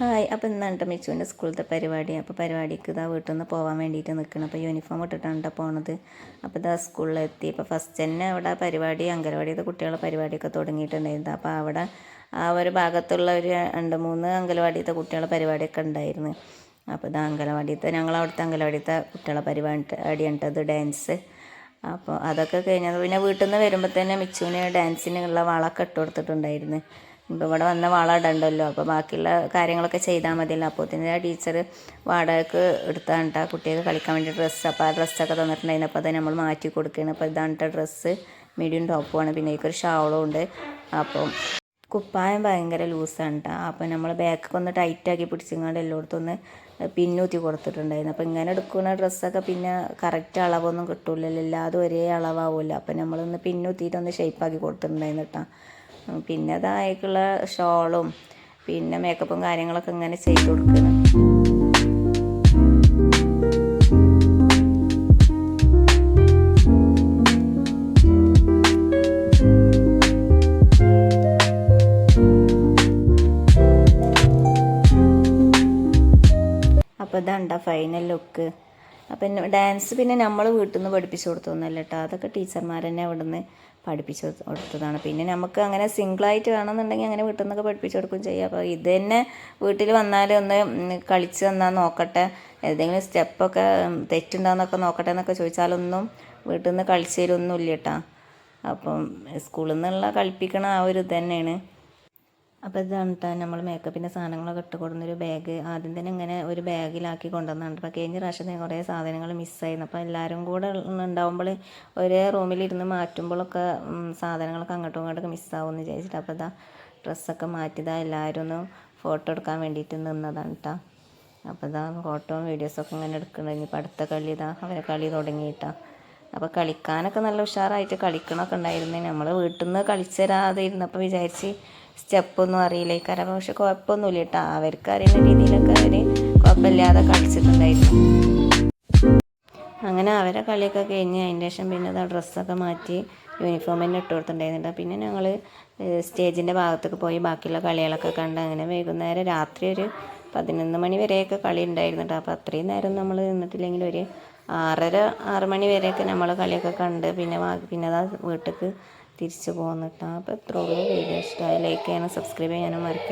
Hi അപ്പോൾ ഇന്നാണ് കേട്ടോ മിച്ചുവിന്റെ സ്കൂളത്തെ പരിപാടി. അപ്പോൾ പരിപാടിക്ക് ഇതാ വീട്ടിൽ നിന്ന് പോകാൻ വേണ്ടിയിട്ട് നിൽക്കണം അപ്പോൾ യൂണിഫോം ഇട്ടിട്ടാണ് കേട്ടോ പോണത്. അപ്പോൾ ഇതാ സ്കൂളിലെത്തി. അപ്പോൾ ഫസ്റ്റ് തന്നെ അവിടെ പരിപാടി അംഗനവാടിയുടെ കുട്ടികളുടെ പരിപാടിയൊക്കെ തുടങ്ങിയിട്ടുണ്ടായിരുന്നു. അപ്പോൾ അവിടെ ആ ഒരു ഭാഗത്തുള്ള ഒരു രണ്ട് മൂന്ന് അംഗനവാടിയത്തെ കുട്ടികളുടെ പരിപാടിയൊക്കെ ഉണ്ടായിരുന്നു. അപ്പോൾ ഇതാ അംഗനവാടിയത്തെ ഞങ്ങൾ അവിടുത്തെ അംഗനവാടിയത്തെ കുട്ടികളെ പരിപാടി ഉണ്ടത് ഡാൻസ് അപ്പോൾ അതൊക്കെ കഴിഞ്ഞത് പിന്നെ വീട്ടിൽ നിന്ന് വരുമ്പോൾ തന്നെ മിച്ചുവിന് ഡാൻസിനുള്ള വളമൊക്കെ ഇട്ട് കൊടുത്തിട്ടുണ്ടായിരുന്നു. ഇപ്പോൾ ഇവിടെ വന്ന വാള ഇടണ്ടല്ലോ. അപ്പോൾ ബാക്കിയുള്ള കാര്യങ്ങളൊക്കെ ചെയ്താൽ മതിയല്ലോ. അപ്പോൾ തന്നെ ആ ടീച്ചർ വാടകയ്ക്ക് എടുത്താണ് കേട്ടോ കുട്ടികൾക്ക് കളിക്കാൻ വേണ്ടി ഡ്രസ്സ് അപ്പോൾ ആ ഡ്രസ്സൊക്കെ തന്നിട്ടുണ്ടായിരുന്നു. അപ്പോൾ അത് നമ്മൾ മാറ്റി കൊടുക്കുകയാണ്. അപ്പോൾ ഇതാണ് കേട്ടോ ഡ്രസ്സ് മീഡിയം ടോപ്പുമാണ് പിന്നെ ഒരു ഷാളും ഉണ്ട്. അപ്പോൾ കുപ്പായം ഭയങ്കര ലൂസാണ് കേട്ടോ അപ്പോൾ നമ്മൾ ബാക്കൊക്കെ ഒന്ന് ടൈറ്റാക്കി പിടിച്ചിങ്ങാണ്ട് എല്ലായിടത്തും ഒന്ന് പിന്നൂത്തി കൊടുത്തിട്ടുണ്ടായിരുന്നു. അപ്പോൾ ഇങ്ങനെ എടുക്കുന്ന ഡ്രസ്സൊക്കെ പിന്നെ കറക്റ്റ് അളവൊന്നും കിട്ടൂലല്ലോ. എല്ലാതും ഒരേ അളവാവുമല്ലോ അപ്പോൾ നമ്മളൊന്ന് പിന്നൂത്തിയിട്ടൊന്ന് ഷേപ്പാക്കി കൊടുത്തിട്ടുണ്ടായിരുന്നു കേട്ടോ പിന്നെ അതായിട്ടുള്ള ഷോളും പിന്നെ മേക്കപ്പും കാര്യങ്ങളൊക്കെ ഇങ്ങനെ ചെയ്ത് കൊടുക്കണം. അപ്പോൾ ഇതാണ്ട ഫൈനൽ ലുക്ക് അപ്പം ഡാൻസ് പിന്നെ നമ്മൾ വീട്ടിൽ നിന്ന് പഠിപ്പിച്ചു കൊടുത്തൊന്നുമല്ല കേട്ടോ. അതൊക്കെ ടീച്ചർമാർ തന്നെ അവിടെ നിന്ന് പഠിപ്പിച്ചു കൊടുത്തതാണ്. പിന്നെ നമുക്ക് അങ്ങനെ സിംഗിളായിട്ട് വേണമെന്നുണ്ടെങ്കിൽ അങ്ങനെ വീട്ടിൽ നിന്നൊക്കെ പഠിപ്പിച്ചു കൊടുക്കുകയും ചെയ്യാം. അപ്പോൾ ഇത് തന്നെ വീട്ടിൽ വന്നാൽ ഒന്ന് കളിച്ച് തന്നാൽ നോക്കട്ടെ. ഏതെങ്കിലും സ്റ്റെപ്പൊക്കെ തെറ്റുണ്ടോയെന്നൊക്കെ നോക്കട്ടെ എന്നൊക്കെ ചോദിച്ചാലൊന്നും വീട്ടിൽ നിന്ന് കളിച്ചു തരുമൊന്നുമില്ല കേട്ടോ. അപ്പം സ്കൂളിൽ നിന്നുള്ള കളിപ്പിക്കണ ആ ഒരു ഇത് തന്നെയാണ്. അപ്പോൾ ഇതാണ് കേട്ടോ നമ്മൾ മേക്കപ്പിന്റെ സാധനങ്ങളൊക്കെ ഇട്ട് കൊടുക്കുന്നൊരു ബാഗ് ആദ്യം തന്നെ ഇങ്ങനെ ഒരു ബാഗിലാക്കി കൊണ്ടുവന്നാണ് അപ്പോൾ കഴിഞ്ഞ പ്രാവശ്യം കുറേ സാധനങ്ങൾ മിസ്സായിരുന്നു അപ്പോൾ എല്ലാവരും കൂടെ ഉണ്ടാവുമ്പോൾ ഒരേ റൂമിലിരുന്ന് മാറ്റുമ്പോഴൊക്കെ സാധനങ്ങളൊക്കെ അങ്ങോട്ടും ഇങ്ങോട്ടൊക്കെ മിസ്സാവുമെന്ന് വിചാരിച്ചിട്ട് അപ്പോൾ ഇതാ ഡ്രസ്സൊക്കെ മാറ്റിയതാ. എല്ലാവരും ഒന്ന് ഫോട്ടോ എടുക്കാൻ വേണ്ടിയിട്ട് നിന്നതാണ് കേട്ടോ അപ്പോൾ ഇതാ ഫോട്ടോയും വീഡിയോസൊക്കെ ഇങ്ങനെ എടുക്കണം ഇനിയിപ്പോൾ അടുത്ത കളി ഇതാ അവരെ കളി തുടങ്ങിയിട്ടാ. അപ്പോൾ കളിക്കാനൊക്കെ നല്ല ഉഷാറായിട്ട് കളിക്കണമൊക്കെ ഉണ്ടായിരുന്നു. നമ്മൾ വീട്ടിൽ നിന്ന് കളിച്ചു തരാതെ ഇരുന്നപ്പോൾ വിചാരിച്ച് സ്റ്റെപ്പൊന്നും അറിയില്ല. ഈ കര പക്ഷെ കുഴപ്പമൊന്നുമില്ല കേട്ടോ. അവർക്ക് അറിയുന്ന രീതിയിലൊക്കെ അവർ കുഴപ്പമില്ലാതെ കളിച്ചിട്ടുണ്ടായിരുന്നു. അങ്ങനെ അവരെ കളിയൊക്കെ കഴിഞ്ഞ് അതിന്റെ ശേഷം പിന്നെ അത് ഡ്രസ്സൊക്കെ മാറ്റി യൂണിഫോം തന്നെ ഇട്ട് കൊടുത്തിട്ടുണ്ടായിരുന്നില്ല പിന്നെ ഞങ്ങൾ സ്റ്റേജിന്റെ ഭാഗത്തേക്ക് പോയി. ബാക്കിയുള്ള കളികളൊക്കെ കണ്ട് അങ്ങനെ വൈകുന്നേരം രാത്രി ഒരു പതിനൊന്ന് മണി വരെയൊക്കെ കളി ഉണ്ടായിരുന്നു കേട്ടോ അപ്പോൾ അത്രയും നേരം നമ്മൾ നിന്നിട്ടില്ലെങ്കിൽ ഒരു ആറര ആറ് മണി വരെയൊക്കെ നമ്മൾ കളിയൊക്കെ കണ്ട് പിന്നെ പിന്നെ അതാ വീട്ടിലേക്ക് തിരിച്ചു പോകുന്നിട്ടാണ് അപ്പോൾ എത്ര ഉള്ളൂ വീഡിയോ ഇഷ്ടമായി ലൈക്ക് ചെയ്യാനും സബ്സ്ക്രൈബ് ചെയ്യാനും മറക്കരുത്.